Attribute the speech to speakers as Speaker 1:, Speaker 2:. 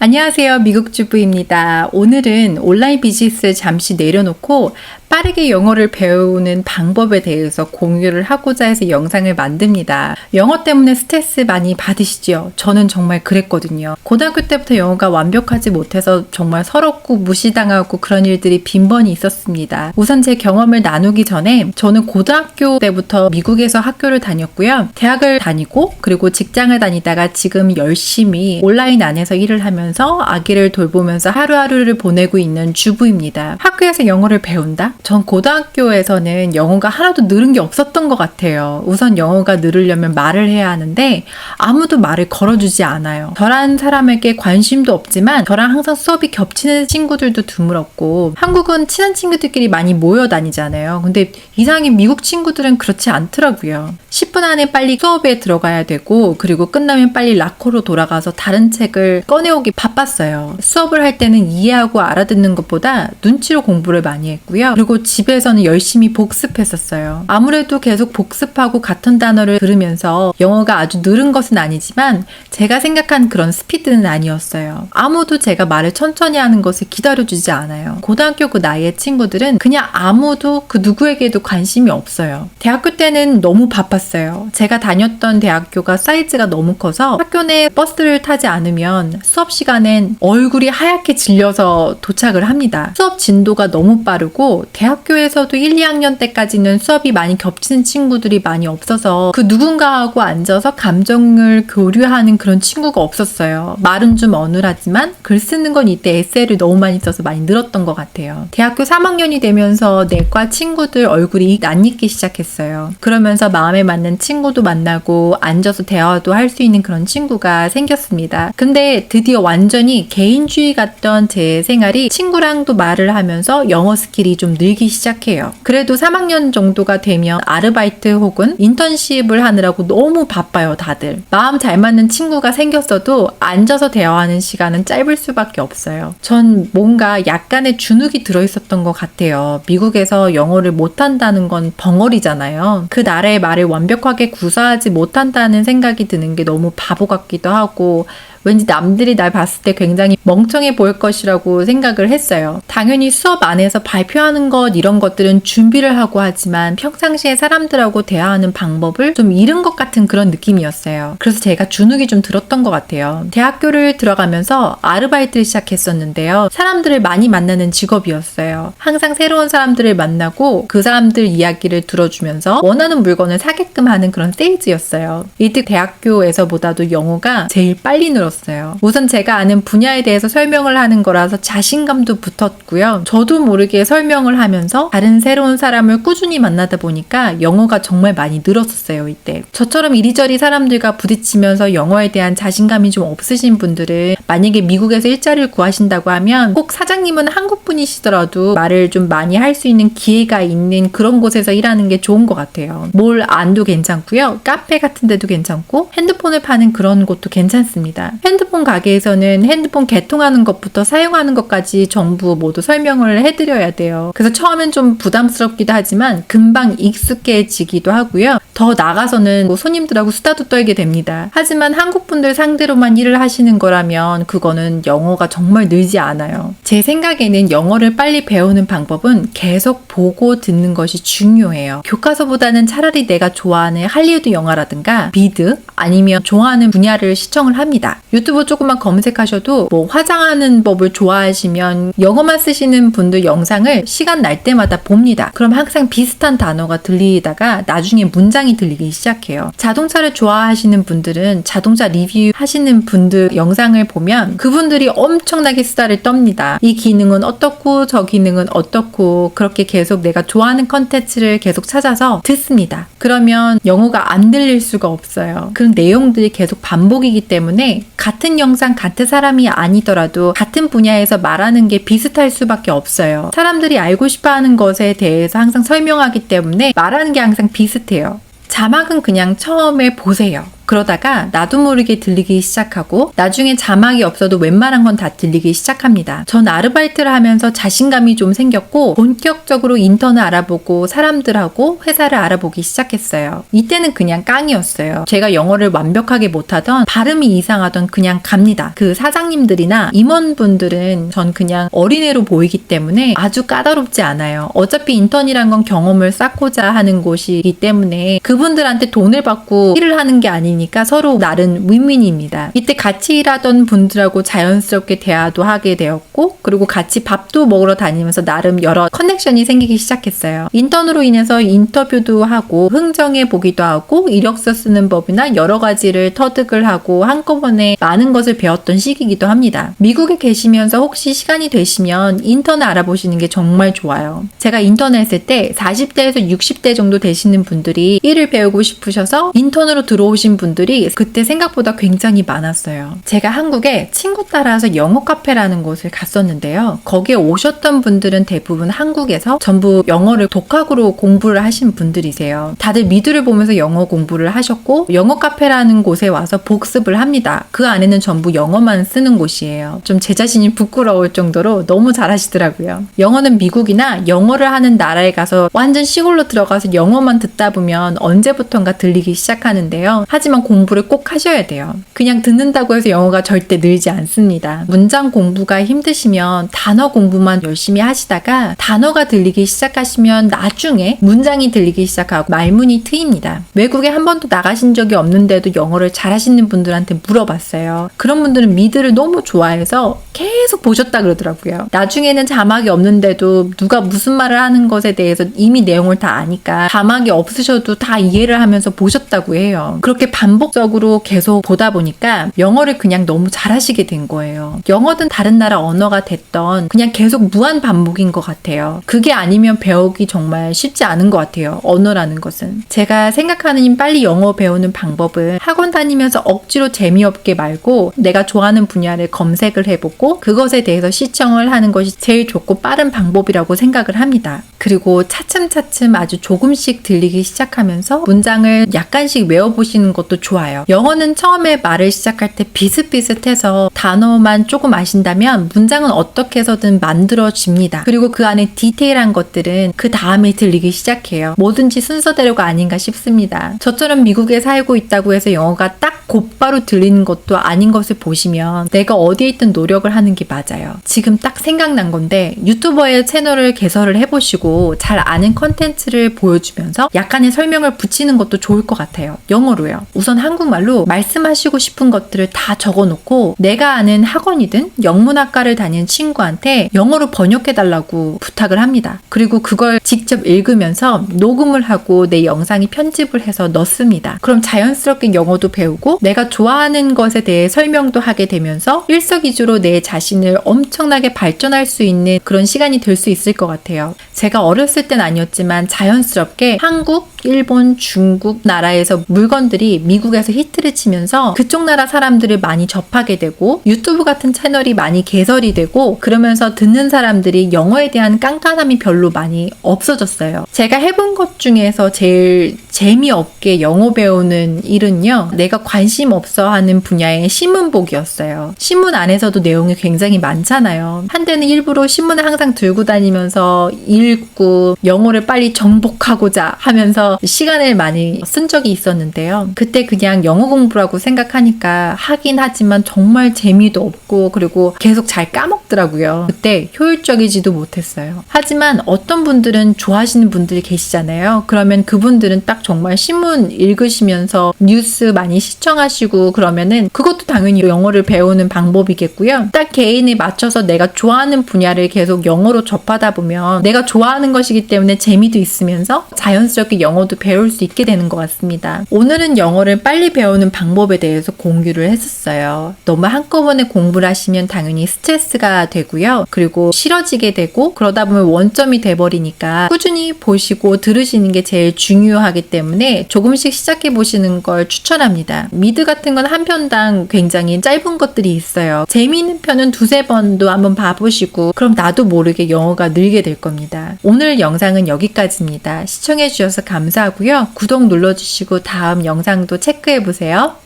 Speaker 1: 안녕하세요. 미국 주부입니다. 오늘은 온라인 비즈니스를 잠시 내려놓고 빠르게 영어를 배우는 방법에 대해서 공유를 하고자 해서 영상을 만듭니다. 영어 때문에 스트레스 많이 받으시죠? 저는 정말 그랬거든요. 고등학교 때부터 영어가 완벽하지 못해서 정말 서럽고 무시당하고 그런 일들이 빈번히 있었습니다. 우선 제 경험을 나누기 전에 저는 고등학교 때부터 미국에서 학교를 다녔고요. 대학을 다니고 그리고 직장을 다니다가 지금 열심히 온라인 안에서 일을 하면서 아기를 돌보면서 하루하루를 보내고 있는 주부입니다. 학교에서 영어를 배운다? 전 고등학교에서는 영어가 하나도 늘은 게 없었던 것 같아요. 우선 영어가 늘으려면 말을 해야 하는데 아무도 말을 걸어주지 않아요. 저란 사람에게 관심도 없지만 저랑 항상 수업이 겹치는 친구들도 드물었고 한국은 친한 친구들끼리 많이 모여 다니잖아요. 근데 이상하게 미국 친구들은 그렇지 않더라고요. 10분 안에 빨리 수업에 들어가야 되고 그리고 끝나면 빨리 라커로 돌아가서 다른 책을 꺼내오기 바빴어요. 수업을 할 때는 이해하고 알아듣는 것보다 눈치로 공부를 많이 했고요. 그리고 집에서는 열심히 복습했었어요. 아무래도 계속 복습하고 같은 단어를 들으면서 영어가 아주 늘은 것은 아니지만 제가 생각한 그런 스피드는 아니었어요. 아무도 제가 말을 천천히 하는 것을 기다려주지 않아요. 고등학교 그 나이의 친구들은 그냥 아무도 그 누구에게도 관심이 없어요. 대학교 때는 너무 바빴어요. 제가 다녔던 대학교가 사이즈가 너무 커서 학교 내 버스를 타지 않으면 수업 시간엔 얼굴이 하얗게 질려서 도착을 합니다. 수업 진도가 너무 빠르고 대학교에서도 1, 2학년 때까지는 수업이 많이 겹치는 친구들이 많이 없어서 그 누군가하고 앉아서 감정을 교류하는 그런 친구가 없었어요. 말은 좀 어눌하지만 글 쓰는 건 이때 에세이를 너무 많이 써서 많이 늘었던 것 같아요. 대학교 3학년이 되면서 내과 친구들 얼굴이 낯익기 시작했어요. 그러면서 마음에 맞는 친구도 만나고 앉아서 대화도 할 수 있는 그런 친구가 생겼습니다. 근데 드디어 완전히 개인주의 같던 제 생활이 친구랑도 말을 하면서 영어 스킬이 좀 늘기 시작해요. 그래도 3학년 정도가 되면 아르바이트 혹은 인턴십을 하느라고 너무 바빠요, 다들. 마음 잘 맞는 친구가 생겼어도 앉아서 대화하는 시간은 짧을 수밖에 없어요. 전 뭔가 약간의 주눅이 들어있었던 것 같아요. 미국에서 영어를 못한다는 건 벙어리잖아요. 그 나라의 말을 완벽하게 구사하지 못한다는 생각이 드는 게 너무 바보 같기도 하고 왠지 남들이 날 봤을 때 굉장히 멍청해 보일 것이라고 생각을 했어요. 당연히 수업 안에서 발표하는 것 이런 것들은 준비를 하고 하지만 평상시에 사람들하고 대화하는 방법을 좀 잃은 것 같은 그런 느낌이었어요. 그래서 제가 주눅이 좀 들었던 것 같아요. 대학교를 들어가면서 아르바이트를 시작했었는데요. 사람들을 많이 만나는 직업이었어요. 항상 새로운 사람들을 만나고 그 사람들 이야기를 들어주면서 원하는 물건을 사게끔 하는 그런 세일즈였어요. 이때 대학교에서보다도 영어가 제일 빨리 늘었어 요. 들었어요. 우선 제가 아는 분야에 대해서 설명을 하는 거라서 자신감도 붙었고요. 저도 모르게 설명을 하면서 다른 새로운 사람을 꾸준히 만나다 보니까 영어가 정말 많이 늘었었어요, 이때. 저처럼 이리저리 사람들과 부딪히면서 영어에 대한 자신감이 좀 없으신 분들은 만약에 미국에서 일자리를 구하신다고 하면 꼭 사장님은 한국 분이시더라도 말을 좀 많이 할 수 있는 기회가 있는 그런 곳에서 일하는 게 좋은 것 같아요. 뭘 안도 괜찮고요. 카페 같은 데도 괜찮고 핸드폰을 파는 그런 곳도 괜찮습니다. 핸드폰 가게에서는 핸드폰 개통하는 것부터 사용하는 것까지 전부 모두 설명을 해드려야 돼요. 그래서 처음엔 좀 부담스럽기도 하지만 금방 익숙해지기도 하고요. 더 나가서는 뭐 손님들하고 수다도 떨게 됩니다. 하지만 한국 분들 상대로만 일을 하시는 거라면 그거는 영어가 정말 늘지 않아요. 제 생각에는 영어를 빨리 배우는 방법은 계속 보고 듣는 것이 중요해요. 교과서보다는 차라리 내가 좋아하는 할리우드 영화라든가 비드 아니면 좋아하는 분야를 시청을 합니다. 유튜브 조금만 검색하셔도 뭐 화장하는 법을 좋아하시면 영어만 쓰시는 분들 영상을 시간 날 때마다 봅니다. 그럼 항상 비슷한 단어가 들리다가 나중에 문장 이 들리기 시작해요. 자동차를 좋아하시는 분들은 자동차 리뷰 하시는 분들 영상을 보면 그분들이 엄청나게 수다를 떱니다. 이 기능은 어떻고 저 기능은 어떻고 그렇게 계속 내가 좋아하는 컨텐츠를 계속 찾아서 듣습니다. 그러면 영어가 안 들릴 수가 없어요. 그 내용들이 계속 반복이기 때문에 같은 영상 같은 사람이 아니더라도 같은 분야에서 말하는 게 비슷할 수밖에 없어요. 사람들이 알고 싶어 하는 것에 대해서 항상 설명하기 때문에 말하는 게 항상 비슷해요. 자막은 그냥 처음에 보세요. 그러다가 나도 모르게 들리기 시작하고 나중에 자막이 없어도 웬만한 건 다 들리기 시작합니다. 전 아르바이트를 하면서 자신감이 좀 생겼고 본격적으로 인턴을 알아보고 사람들하고 회사를 알아보기 시작했어요. 이때는 그냥 깡이었어요. 제가 영어를 완벽하게 못하던 발음이 이상하던 그냥 갑니다. 그 사장님들이나 임원분들은 전 그냥 어린애로 보이기 때문에 아주 까다롭지 않아요. 어차피 인턴이란 건 경험을 쌓고자 하는 곳이기 때문에 그분들한테 돈을 받고 일을 하는 게 아 니니까 서로 나름 윈윈입니다. 이때 같이 일하던 분들하고 자연스럽게 대화도 하게 되었고 그리고 같이 밥도 먹으러 다니면서 나름 여러 커넥션이 생기기 시작했어요. 인턴으로 인해서 인터뷰도 하고 흥정해 보기도 하고 이력서 쓰는 법이나 여러 가지를 터득을 하고 한꺼번에 많은 것을 배웠던 시기이기도 합니다. 미국에 계시면서 혹시 시간이 되시면 인턴을 알아보시는 게 정말 좋아요. 제가 인턴을 했을 때 40대에서 60대 정도 되시는 분들이 일을 배우고 싶으셔서 인턴으로 들어오신 분 들이 그때 생각보다 굉장히 많았어요. 제가 한국에 친구 따라서 영어 카페라는 곳을 갔었는데요. 거기에 오셨던 분들은 대부분 한국에서 전부 영어를 독학으로 공부를 하신 분들이세요. 다들 미드를 보면서 영어 공부를 하셨고 영어 카페라는 곳에 와서 복습을 합니다. 그 안에는 전부 영어만 쓰는 곳이에요. 좀 제 자신이 부끄러울 정도로 너무 잘하시더라고요. 영어는 미국이나 영어를 하는 나라에 가서 완전 시골로 들어가서 영어만 듣다 보면 언제부턴가 들리기 시작하는데요. 하지만 공부를 꼭 하셔야 돼요. 그냥 듣는다고 해서 영어가 절대 늘지 않습니다. 문장 공부가 힘드시면 단어 공부만 열심히 하시다가 단어가 들리기 시작하시면 나중에 문장이 들리기 시작하고 말문이 트입니다. 외국에 한 번도 나가신 적이 없는데도 영어를 잘하시는 분들한테 물어봤어요. 그런 분들은 미드를 너무 좋아해서 계속 보셨다 그러더라고요. 나중에는 자막이 없는데도 누가 무슨 말을 하는 것에 대해서 이미 내용을 다 아니까 자막이 없으셔도 다 이해를 하면서 보셨다고 해요. 그렇게 반 복적으로 계속 보다 보니까 영어를 그냥 너무 잘하시게 된 거예요. 영어든 다른 나라 언어가 됐던 그냥 계속 무한 반복인 것 같아요. 그게 아니면 배우기 정말 쉽지 않은 것 같아요. 언어라는 것은. 제가 생각하는 빨리 영어 배우는 방법은 학원 다니면서 억지로 재미없게 말고 내가 좋아하는 분야를 검색을 해보고 그것에 대해서 시청을 하는 것이 제일 좋고 빠른 방법이라고 생각을 합니다. 그리고 차츰차츰 아주 조금씩 들리기 시작하면서 문장을 약간씩 외워보시는 것도 좋아요. 영어는 처음에 말을 시작할 때 비슷비슷해서 단어만 조금 아신다면 문장은 어떻게 해서든 만들어집니다. 그리고 그 안에 디테일한 것들은 그 다음에 들리기 시작해요. 뭐든지 순서대로가 아닌가 싶습니다. 저처럼 미국에 살고 있다고 해서 영어가 딱 곧바로 들리는 것도 아닌 것을 보시면 내가 어디에 있든 노력을 하는 게 맞아요. 지금 딱 생각난 건데 유튜버의 채널을 개설을 해보시고 잘 아는 컨텐츠를 보여주면서 약간의 설명을 붙이는 것도 좋을 것 같아요. 영어로요. 우선 한국말로 말씀하시고 싶은 것들을 다 적어 놓고 내가 아는 학원이든 영문학과를 다니는 친구한테 영어로 번역해 달라고 부탁을 합니다. 그리고 그걸 직접 읽으면서 녹음을 하고 내 영상이 편집을 해서 넣습니다. 그럼 자연스럽게 영어도 배우고 내가 좋아하는 것에 대해 설명도 하게 되면서 일석이조로 내 자신을 엄청나게 발전할 수 있는 그런 시간이 될 수 있을 것 같아요. 제가 어렸을 땐 아니었지만 자연스럽게 한국, 일본, 중국 나라에서 물건들이 미국에서 히트를 치면서 그쪽 나라 사람들을 많이 접하게 되고 유튜브 같은 채널이 많이 개설이 되고 그러면서 듣는 사람들이 영어에 대한 깐깐함이 별로 많이 없어졌어요. 제가 해본 것 중에서 제일 재미없게 영어 배우는 일은요. 내가 관심 없어 하는 분야의 신문복이었어요. 신문 안에서도 내용이 굉장히 많잖아요. 한때는 일부러 신문을 항상 들고 다니면서 읽고 영어를 빨리 정복하고자 하면서 시간을 많이 쓴 적이 있었는데요. 그때 그냥 영어 공부라고 생각하니까 하긴 하지만 정말 재미도 없고 그리고 계속 잘 까먹더라고요. 그때 효율적이지도 못했어요. 하지만 어떤 분들은 좋아하시는 분들이 계시잖아요. 그러면 그분들은 딱 정말 신문 읽으시면서 뉴스 많이 시청하시고 그러면은 그것도 당연히 영어를 배우는 방법이겠고요. 딱 개인에 맞춰서 내가 좋아하는 분야를 계속 영어로 접하다 보면 내가 좋아하는 것이기 때문에 재미도 있으면서 자연스럽게 영어도 배울 수 있게 되는 것 같습니다. 오늘은 영어를 빨리 배우는 방법에 대해서 공유를 했었어요. 너무 한꺼번에 공부를 하시면 당연히 스트레스가 되고요. 그리고 싫어지게 되고 그러다 보면 원점이 돼버리니까 꾸준히 보시고 들으시는 게 제일 중요하기 때문에 조금씩 시작해 보시는 걸 추천합니다. 미드 같은 건 한 편당 굉장히 짧은 것들이 있어요. 재미있는 편은 두세 번도 한번 봐보시고 그럼 나도 모르게 영어가 늘게 될 겁니다. 오늘 영상은 여기까지입니다. 시청해 주셔서 감사하고요. 구독 눌러주시고 다음 영상도 체크해 보세요.